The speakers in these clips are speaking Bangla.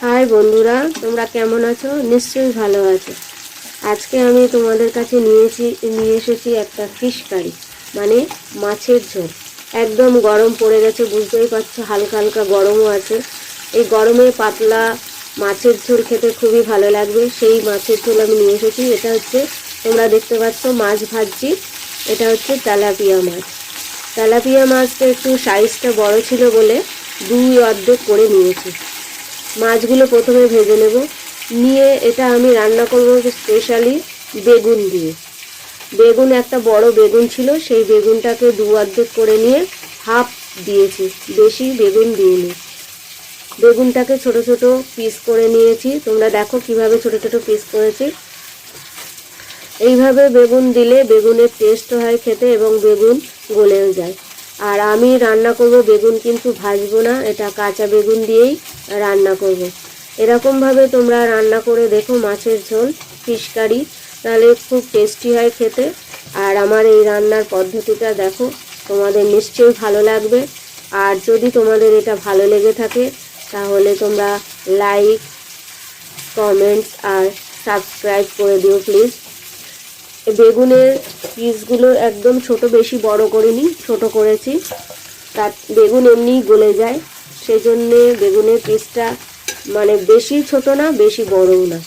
হাই বন্ধুরা, তোমরা কেমন আছো? নিশ্চয়ই ভালো আছো। আজকে আমি তোমাদের কাছে নিয়েছি, নিয়ে এসেছি একটা ফিশ কারি মানে মাছের ঝোল। একদম গরম পড়ে গেছে, বুঝতেই পারছ, হালকা হালকা গরমও আছে। এই গরমে পাতলা মাছের ঝোল খেতে খুবই ভালো লাগবে। সেই মাছের ঝোল আমি নিয়ে এসেছি। এটা হচ্ছে, তোমরা দেখতে পাচ্ছ, মাছ ভাজছি এটা হচ্ছে তেলাপিয়া মাছ। তেলাপিয়া মাছটা একটু সাইজটা বড় ছিল বলে দুই অর্ধেক করে নিয়েছি। মাছগুলো প্রথমে ভেজে নেব। নিয়ে এটা আমি রান্না করব স্পেশালি বেগুন দিয়ে। বেগুন একটা বড় বেগুন ছিল, সেই বেগুনটাকে দু অর্ধেক করে নিয়ে হাফ দিয়েছি, বেশি বেগুন দিইনি। বেগুনটাকে ছোট ছোট পিস করে নিয়েছি। তোমরা দেখো কীভাবে ছোট ছোট পিস করেছি। এইভাবে বেগুন দিলে বেগুনের টেস্ট হয় খেতে এবং বেগুন গলেও যায়। আর আমি রান্না করব বেগুন কিন্তু ভাজবো না, এটা কাঁচা বেগুন দিয়েই রান্না করব। এরকমভাবে তোমরা রান্না করে দেখো মাছের ঝোল, ফিশ কারি, তাহলে খুব টেস্টি হয় খেতে। আর আমার এই রান্নার পদ্ধতিটা দেখো, তোমাদের নিশ্চয়ই ভালো লাগবে। আর যদি তোমাদের এটা ভালো লেগে থাকে, তাহলে তোমরা লাইক কমেন্টস আর সাবস্ক্রাইব করে দিও প্লিজ। বেগুনের পিসগুলো একদম ছোট, বেশি বড় করিনি, ছোট করেছি। তার বেগুন এমনি গলে যায় সেই জন্যে বেগুনের পিসটা মানে বেশি ছোট না, বেশি বড়ও না।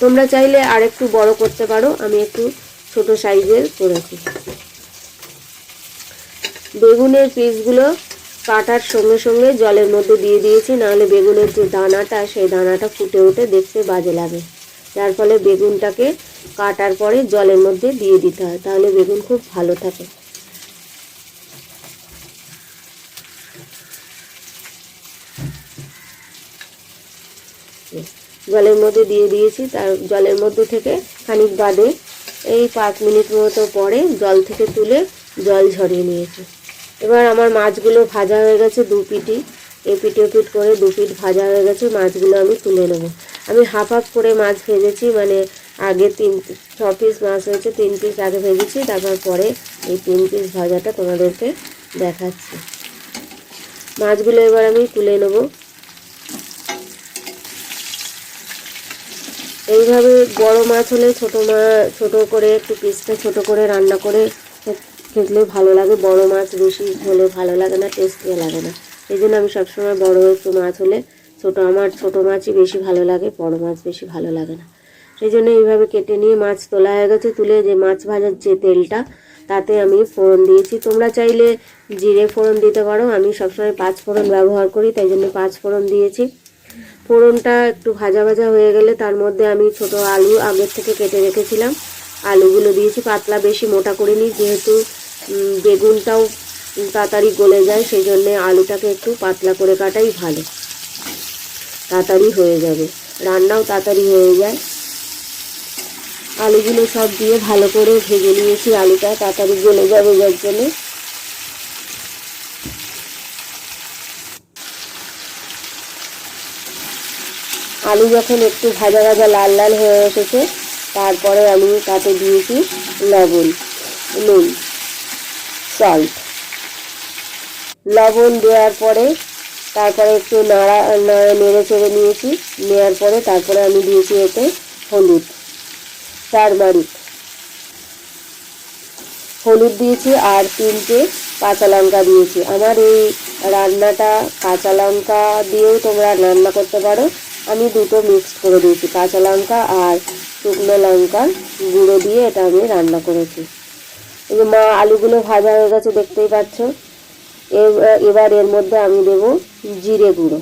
তোমরা চাইলে আর একটু বড় করতে পারো, আমি একটু ছোট সাইজের করেছি। বেগুনের পিসগুলো কাটার সঙ্গে সঙ্গে জলের মধ্যে দিয়ে দিয়েছি, নাহলে বেগুনের যে দানাটা, সেই দানাটা ফুটে উঠে দেখতে বাজে লাগে। যার ফলে বেগুনটাকে কাটার পরে জলের মধ্যে দিয়ে দিতে হয়, তাহলে বেগুন খুব ভালো থাকে। জলের মধ্যে দিয়ে দিয়েছি, তার জলের মধ্যে থেকে খানিক বাদে এই পাঁচ মিনিট মতো পরে জল থেকে তুলে জল ঝরিয়ে নিয়েছি। এবার আমার মাছগুলো ভাজা হয়ে গেছে দু পিটি। এপিট এপিট করে দু পিট ভাজা হয়ে গেছে, মাছগুলো আমি তুলে নেব। আমি হাফ হাফ করে মাছ ভেজেছি মানে আগে তিন, ছ পিস মাছ হয়েছে, তিন পিস আগে ভেজেছি, তারপর পরে এই তিন পিস ভাজাটা তোমাদেরকে দেখাচ্ছি। মাছগুলো এবার আমি তুলে নেব। এইভাবে বড় মাছ হলে ছোট মা, ছোট করে একটু পিসটা ছোট করে রান্না করে খেতলে ভালো লাগে। বড় মাছ বেশি হলে ভালো লাগে না টেস্টিও লাগে না। এই জন্য আমি সবসময় বড় একটু মাছ হলে ছোট, আমার ছোট মাছই বেশি ভালো লাগে, বড় মাছ বেশি ভালো লাগে না। সেই জন্য এইভাবে কেটে নিয়ে মাছ তোলা হয়ে গেছে। তুলে যে মাছ ভাজার যে তেলটা, তাতে আমি ফোড়ন দিয়েছি। তোমরা চাইলে জিরে ফোড়ন দিতে পারো। আমি সবসময় পাঁচ ফোড়ন ব্যবহার করি, তাই জন্য পাঁচ ফোড়ন দিয়েছি। ফোড়নটা একটু ভাজা ভাজা হয়ে গেলে তার মধ্যে আমি ছোট আলু আগের থেকে কেটে রেখেছিলাম। আলুগুলো দিয়েছি, পাতলা বেশি মোটা করে নিই যেহেতু বেগুনটাও তাড়াতাড়ি গলে যায় সেই জন্যে আলুটাকে একটু পাতলা করে কাটাই ভালো। তাড়াতাড়ি হয়ে যাবে। রান্নাও তাড়াতাড়ি হয়ে যায়। আলুগুলো সব দিয়ে ভালো করে ভেজে নিয়েছি। আলুটা তাড়াতাড়ি গলে যাবে যার জন্যে। আলু যখন একটু ভাজা ভাজা লাল লাল হয়ে এসেছে, তারপরে আমি তাতে দিয়েছি লবণ, নুন সল্ট লবণ দেওয়ার পরে তারপরে একটু নাড়া নেড়ে চেড়ে নিয়েছি। নেওয়ার পরে তারপরে আমি দিয়েছি এতে হলুদ। টারমারিক হলুদ দিয়েছি আর তিনটে কাঁচা লঙ্কা দিয়েছি। আমার এই রান্নাটা কাঁচা লঙ্কা দিয়েও তোমরা রান্না করতে পারো। আমি দুটো মিক্সড করে দিয়েছি, কাঁচা লঙ্কা আর শুকনো লঙ্কা গুঁড়ো দিয়ে এটা আমি রান্না করেছি। এই যে মা আলুগুলো ভাজা হয়ে গেছে, দেখতেই পাচ্ছ। এবার এর মধ্যে আমি দেব জিরে গুঁড়ো।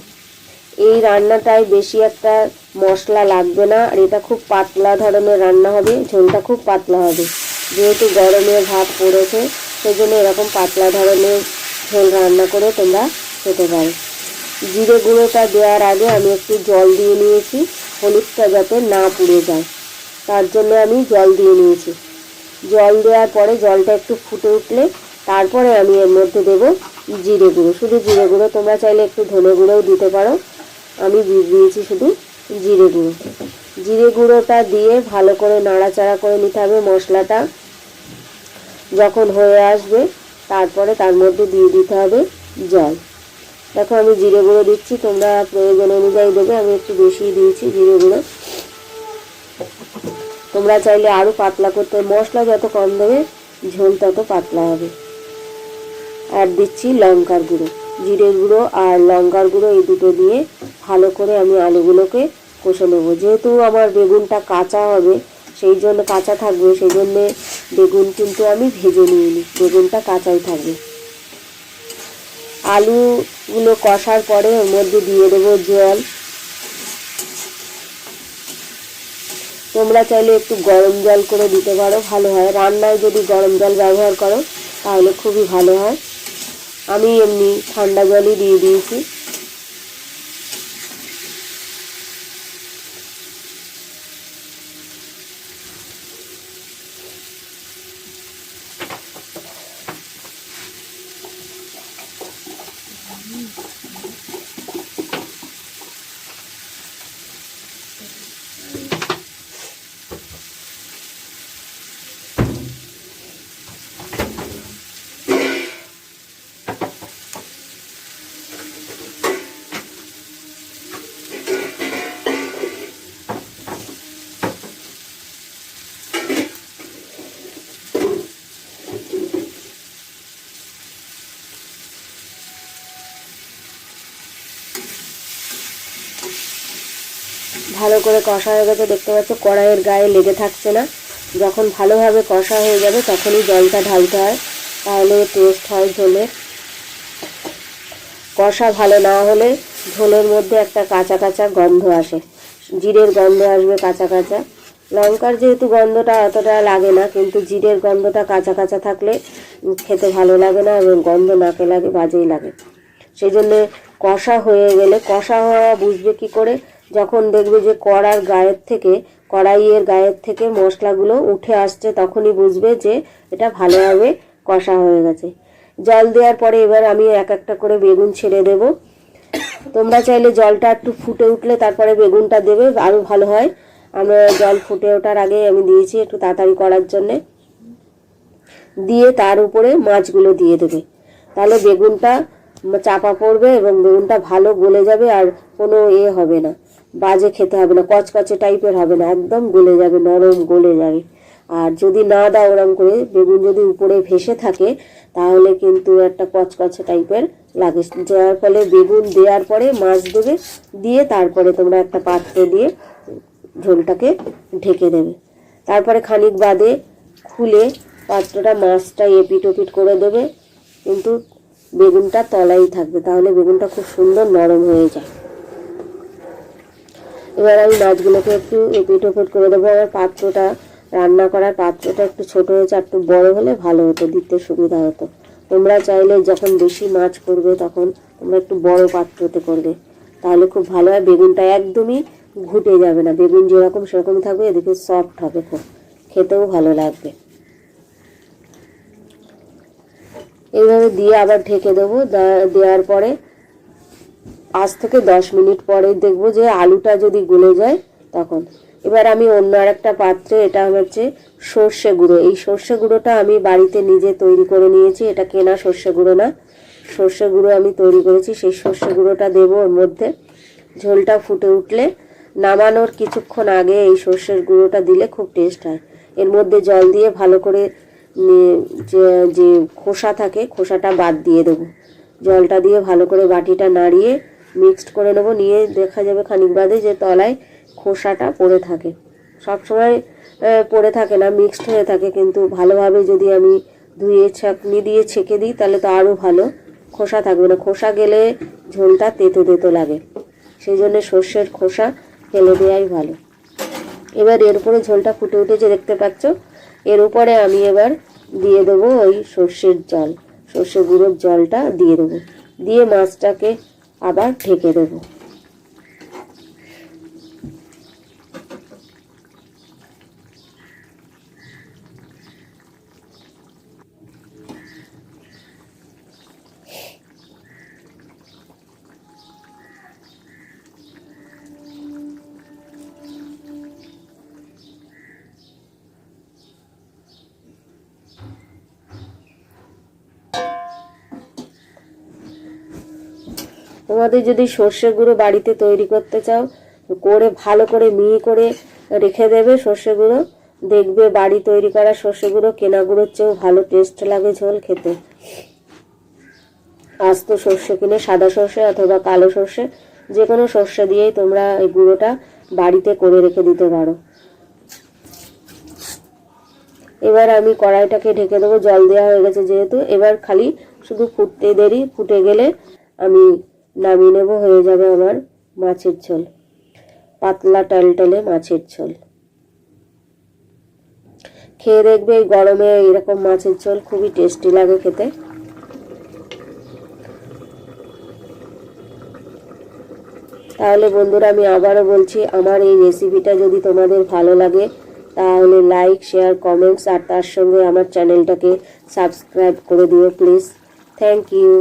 এই রান্নাটায় বেশি একটা মশলা লাগবে না আর এটা খুব পাতলা ধরনের রান্না হবে, ঝোলটা খুব পাতলা হবে। যেহেতু গরমে ভাত পড়েছে সেই জন্য এরকম পাতলা ধরনের ঝোল রান্না করে তোমরা খেতে পারো। জিরে গুঁড়োটা দেওয়ার আগে আমি একটু জল দিয়ে নিয়েছি, হলুদটা যাতে না পুড়ে যায়। তার জন্য আমি জল দিয়ে নিয়েছি। জল দেওয়ার পরে জলটা একটু ফুটে উঠলে তারপরে আমি এর মধ্যে দেবো জিরে গুঁড়ো। শুধু জিরে গুঁড়ো, তোমরা চাইলে একটু ধনে গুঁড়োও দিতে পারো। আমি দিয়েছি শুধু জিরে গুঁড়ো। জিরে গুঁড়োটা দিয়ে ভালো করে নাড়াচাড়া করে নিতে হবে মশলাটা। যখন হয়ে আসবে, তারপরে তার মধ্যে দিয়ে দিতে হবে জল। দেখো আমি জিরে গুঁড়ো দিচ্ছি, তোমরা প্রয়োজন অনুযায়ী দেবে, আমি একটু বেশি দিয়েছি জিরে গুঁড়ো। তোমরা চাইলে আরও পাতলা করতে, মশলা যত কম দেবে, ঝোল তত পাতলা হবে। আর দিচ্ছি লঙ্কার গুঁড়ো। জিরে গুঁড়ো আর লঙ্কার গুঁড়ো এই দুটো দিয়ে ভালো করে আমি আলুগুলোকে কষে নেব যেহেতু আমার বেগুনটা কাঁচা হবে, সেই জন্য কাঁচা থাকবে, সেই জন্যে বেগুন কিন্তু আমি ভেজে নিইনি, বেগুনটা কাঁচাই থাকবে। আলুগুলো কষার পরে ওর মধ্যে দিয়ে দেবো জল। তোমরা চাইলে একটু গরম জল করে দিতে পারো, ভালো হয়। রান্নায় যদি গরম জল ব্যবহার করো, তাহলে খুবই ভালো হয়। আমি এমনি ঠান্ডা জলই দিয়ে দিয়েছি। ভালো করে কষা হয়ে গেছে, দেখতে পাচ্ছ কড়াইয়ের গায়ে লেগে থাকছে না। যখন ভালোভাবে কষা হয়ে যাবে, তখনই জলটা ঢালতে হয়, তাহলে টেস্ট হয় ঝোলের। কষা ভালো না হলে ঝোলের মধ্যে একটা কাঁচা কাঁচা গন্ধ আসে। জিরের গন্ধ আসবে কাঁচা কাঁচা। লঙ্কার যেহেতু গন্ধটা অতটা লাগে না, কিন্তু জিরের গন্ধটা কাঁচা কাঁচা থাকলে খেতে ভালো লাগে না এবং গন্ধ নাকে লাগে, বাজেই লাগে। সেই জন্যে কষা হয়ে গেলে, কষা হওয়া বুঝবে কি করে? যখন দেখবে যে কড়ার গায়ের থেকে, কড়াইয়ের গায়ের থেকে মশলাগুলো উঠে আসছে, তখনই বুঝবে যে এটা ভালোভাবে কষা হয়ে গেছে। জল দেওয়ার পরে এবার আমি এক একটা করে বেগুন ছেড়ে দেব। তোমরা চাইলে জলটা একটু ফুটে উঠলে তারপরে বেগুনটা দেবে, আরও ভালো হয়। আমরা জল ফুটে ওঠার আগে আমি দিয়েছি একটু তাড়াতাড়ি করার জন্যে। দিয়ে তার উপরে মাছগুলো দিয়ে দেবে। তাহলে বেগুনটা চাপা পড়বে এবং বেগুনটা ভালো গলে যাবে আর কোনো এ হবে না। বাজে খেতে হবে না, কচকচে টাইপের হবে না, একদম গলে যাবে, নরম গলে যাবে। আর যদি না দাও ওরম করে, বেগুন যদি উপরে ভেসে থাকে, তাহলে কিন্তু একটা কচকচে টাইপের লাগে। যার ফলে বেগুন দেওয়ার পরে মাছ দেবে, দিয়ে তারপরে তোমরা একটা পাত্রে দিয়ে ঝোলটাকে ঢেকে দেবে। তারপরে খানিক বাদে খুলে পাত্রটা মাছটা এপিট ওপিট করে দেবে, কিন্তু বেগুনটা তলাই থাকবে, তাহলে বেগুনটা খুব সুন্দর নরম হয়ে যায়। এবার আমি মাছগুলোকে একটু এপিট ওপিট করে দেবো। আমার পাত্রটা রান্না করার পাত্রটা একটু ছোট হয়েছে একটু বড় হলে ভালো হতো, দিতে সুবিধা হতো। তোমরা চাইলে যখন বেশি মাছ করবে তখন তোমরা একটু বড় পাত্রতে করবে। তাহলে খুব ভালো হয়, বেগুনটা একদমই ঘুটে যাবে না। বেগুন যেরকম সেরকম থাকবে, এদিকে সফট হবে খুব। খেতেও ভালো লাগবে। এইভাবে দিয়ে আবার ঢেকে দেবো। দেওয়ার পরে আজ থেকে দশ মিনিট পরে দেখব যে আলুটা যদি গলে যায় তখন। এবার আমি অন্য আর একটা পাত্রে, এটা হচ্ছে সর্ষে গুঁড়ো। এই সর্ষে গুঁড়োটা আমি বাড়িতে নিজে তৈরি করে নিয়েছি। এটা কেনা সর্ষে গুঁড়ো না, সর্ষে গুঁড়ো আমি তৈরি করেছি। সেই সর্ষে গুঁড়োটা দেবো ওর মধ্যে। ঝোলটা ফুটে উঠলে নামানোর কিছুক্ষণ আগে এই সর্ষের গুঁড়োটা দিলে খুব টেস্ট হয়। এর মধ্যে জল দিয়ে ভালো করে যে খোসা থাকে, খোসাটা বাদ দিয়ে দেবো। জলটা দিয়ে ভালো করে বাটিটা নাড়িয়ে মিক্সড করে নেব, নিয়ে দেখা যাবে খানিক বাদে যে তলায় খোসাটা পড়ে থাকে। সব সময় পড়ে থাকে না মিক্সড হয়ে থাকে, কিন্তু ভালোভাবে যদি আমি ধুয়ে ছাঁকনি দিয়ে ছেঁকে দিই, তাহলে তো আরও ভালো খোসা থাকবে না। খোসা গেলে ঝোলটা তেতো তেতো লাগে। সেই জন্য সর্ষের খোসা ফেলে দেওয়াই ভালো। এবার এর উপরে ঝোলটা ফুটে উঠেছে, দেখতে পাচ্ছ? এর উপরে আমি এবার দিয়ে দেবো ওই সর্ষের জল। সর্ষে গুঁড়োর জলটা দিয়ে দেবো। দিয়ে মাছটাকে আবার ঢেকে দেবো। তোমাদের যদি সর্ষে গুঁড়ো বাড়িতে তৈরি করতে চাও, করে, ভালো করে মিহি করে রেখে দেবে সর্ষে গুঁড়ো। দেখবে বাড়ি তৈরি করা সর্ষে গুঁড়ো, কেনা গুঁড়োর চেয়েও ভালো টেস্ট লাগে ঝোল খেতে। আস্ত সর্ষে কিনে সাদা সর্ষে অথবা কালো সর্ষে যে কোনো সর্ষে দিয়েই তোমরা এই গুঁড়োটা বাড়িতে করে রেখে দিতে পারো। এবার আমি কড়াইটাকে ঢেকে দেবো, জল দেওয়া হয়ে গেছে যেহেতু। এবার খালি শুধু ফুটতে দেরি, ফুটে গেলে আমি নামিয়ে নেব, হয়ে যাবে আমার মাছের ঝোল। পাতলা টালটালে মাছের ঝোল। খেয়ে দেখবে এই গরমে এরকম মাছের ঝোল খুবই টেস্টি লাগে খেতে। তাহলে বন্ধুরা, আমি আবারও বলছি, আমার এই রেসিপিটা যদি তোমাদের ভালো লাগে, তাহলে লাইক, শেয়ার, কমেন্টস, আর তার সঙ্গে আমার চ্যানেলটাকে সাবস্ক্রাইব করে দিও, প্লিজ। Thank you.